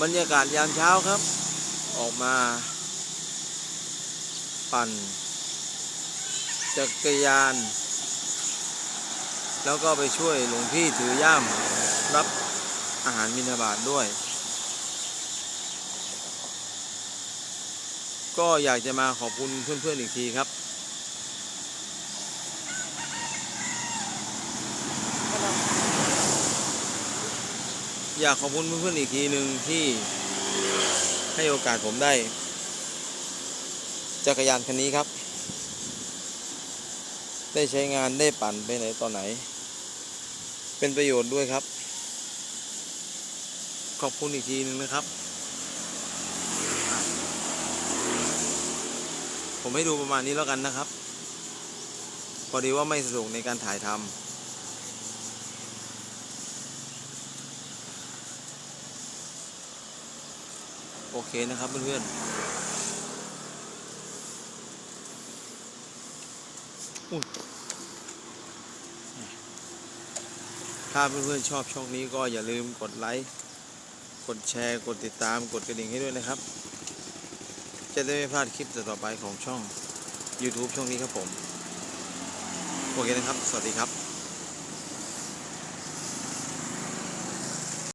บรรยากาศยามเช้าครับ ออกมา ปั่น จักรยาน แล้วก็ไปช่วยหลวงพี่ถือย่ามรับอาหารมินาบาตด้วย ก็อยากจะมาขอบคุณเพื่อนๆอีกทีครับ อยากขอบคุณเพื่อนๆอีกทีหนึ่งที่ให้โอกาสผมได้ จักรยานคันนี้ครับ ได้ใช้งานได้ปั่นไปไหนตอนไหน เป็นประโยชน์ด้วยครับ ขอบคุณอีกทีหนึ่งนะครับ ผมให้ดูประมาณนี้แล้วกันนะครับ พอดีว่าไม่สะดวกในการถ่ายทำ โอเคนะครับเพื่อนๆถ้าเพื่อนๆชอบช่องนี้ก็อย่าลืมกดไลค์ กดแชร์ กดติดตาม กดกระดิ่งให้ด้วยนะครับ จะได้ไม่พลาดคลิปต่อไปของช่อง YouTube ช่องนี้ครับผม โอเคนะครับ สวัสดีครับ